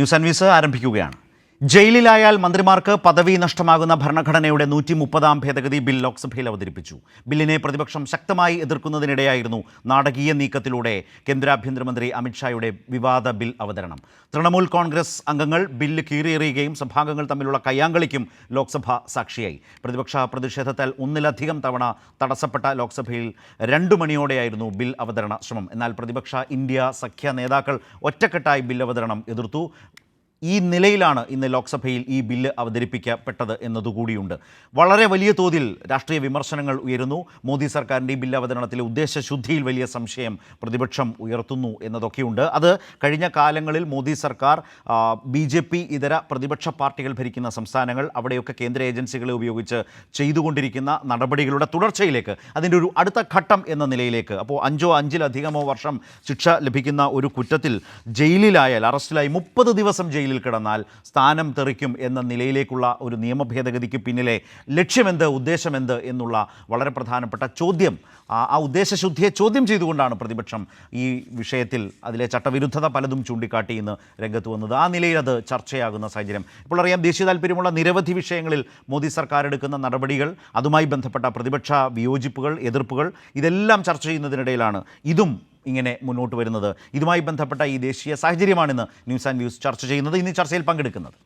News Anvi's ആരംഭിക്കുകയാണ്. ജയിലിലായാൽ മന്ത്രിമാർക്ക് പദവി നഷ്ടമാകുന്ന ഭരണഘടനയുടെ നൂറ്റി മുപ്പതാം ഭേദഗതി ബിൽ ലോക്സഭയിൽ അവതരിപ്പിച്ചു. ബില്ലിനെ പ്രതിപക്ഷം ശക്തമായി എതിർക്കുന്നതിനിടെയായിരുന്നു നാടകീയ നീക്കത്തിലൂടെ കേന്ദ്ര ആഭ്യന്തരമന്ത്രി അമിത്ഷായുടെ വിവാദ ബിൽ അവതരണം. തൃണമൂൽ കോൺഗ്രസ് അംഗങ്ങൾ ബില്ല് കീറിയെറിയുകയും സഭാംഗങ്ങൾ തമ്മിലുള്ള കയ്യാങ്കളിക്കും ലോക്സഭ സാക്ഷിയായി. പ്രതിപക്ഷ പ്രതിഷേധത്താൽ ഒന്നിലധികം തവണ തടസ്സപ്പെട്ട ലോക്സഭയിൽ രണ്ടു മണിയോടെയായിരുന്നു ബിൽ അവതരണ ശ്രമം. എന്നാൽ പ്രതിപക്ഷ ഇന്ത്യ സഖ്യ നേതാക്കൾ ഒറ്റക്കെട്ടായി ബിൽ അവതരണം എതിർത്തു. ഈ നിലയിലാണ് ഇന്ന് ലോക്സഭയിൽ ഈ ബില്ല് അവതരിപ്പിക്കപ്പെട്ടത് എന്നതുകൂടിയുണ്ട്. വളരെ വലിയ തോതിൽ രാഷ്ട്രീയ വിമർശനങ്ങൾ ഉയരുന്നു. മോദി സർക്കാരിന്റെ ഈ ബില്ല് അവതരണത്തിലെ ഉദ്ദേശശുദ്ധിയിൽ വലിയ സംശയം പ്രതിപക്ഷം ഉയർത്തുന്നു എന്നതൊക്കെയുണ്ട്. അത് കഴിഞ്ഞ കാലങ്ങളിൽ മോദി സർക്കാർ ബി ജെ പി ഇതര പ്രതിപക്ഷ പാർട്ടികൾ ഭരിക്കുന്ന സംസ്ഥാനങ്ങൾ അവിടെയൊക്കെ കേന്ദ്ര ഏജൻസികളെ ഉപയോഗിച്ച് ചെയ്തുകൊണ്ടിരിക്കുന്ന നടപടികളുടെ തുടർച്ചയിലേക്ക് അതിന്റെ ഒരു അടുത്ത ഘട്ടം എന്ന നിലയിലേക്ക് അപ്പോൾ അഞ്ചോ അഞ്ചിലധികമോ വർഷം ശിക്ഷ ലഭിക്കുന്ന ഒരു കുറ്റത്തിൽ ജയിലിലായാൽ അറസ്റ്റിലായി മുപ്പത് ദിവസം ജയിലിൽ കിടന്നാൽ സ്ഥാനം തെറിക്കും എന്ന നിലയിലേക്കുള്ള ഒരു നിയമ ഭേദഗതിക്ക് പിന്നിലെ ലക്ഷ്യമെന്ത് ഉദ്ദേശമെന്ത് എന്നുള്ള വളരെ പ്രധാനപ്പെട്ട ചോദ്യം. ആ ഉദ്ദേശശുദ്ധിയെ ചോദ്യം ചെയ്തുകൊണ്ടാണ് പ്രതിപക്ഷം ഈ വിഷയത്തിൽ അതിലെ ചട്ടവിരുദ്ധത പലതും ചൂണ്ടിക്കാട്ടി ഇന്ന് രംഗത്ത് വന്നത്. ആ നിലയിൽ അത് ചർച്ചയാകുന്ന സാഹചര്യം. ഇപ്പോൾ അറിയാം ദേശീയ താല്പര്യമുള്ള നിരവധി വിഷയങ്ങളിൽ മോദി സർക്കാർ എടുക്കുന്ന നടപടികൾ അതുമായി ബന്ധപ്പെട്ട പ്രതിപക്ഷ വിയോജിപ്പുകൾ എതിർപ്പുകൾ ഇതെല്ലാം ചർച്ച ചെയ്യുന്നതിനിടയിലാണ്. ഇതും ഇങ്ങനെ മുന്നോട്ട് വരുന്നത്. ഇതുമായി ബന്ധപ്പെട്ട ഈ ദേശീയ സാഹചര്യമാണിന്ന് ന്യൂസ് ആൻഡ് വ്യൂസ് ചർച്ച ചെയ്യുന്നത്. ഇന്ന് ചർച്ചയിൽ പങ്കെടുക്കുന്നത്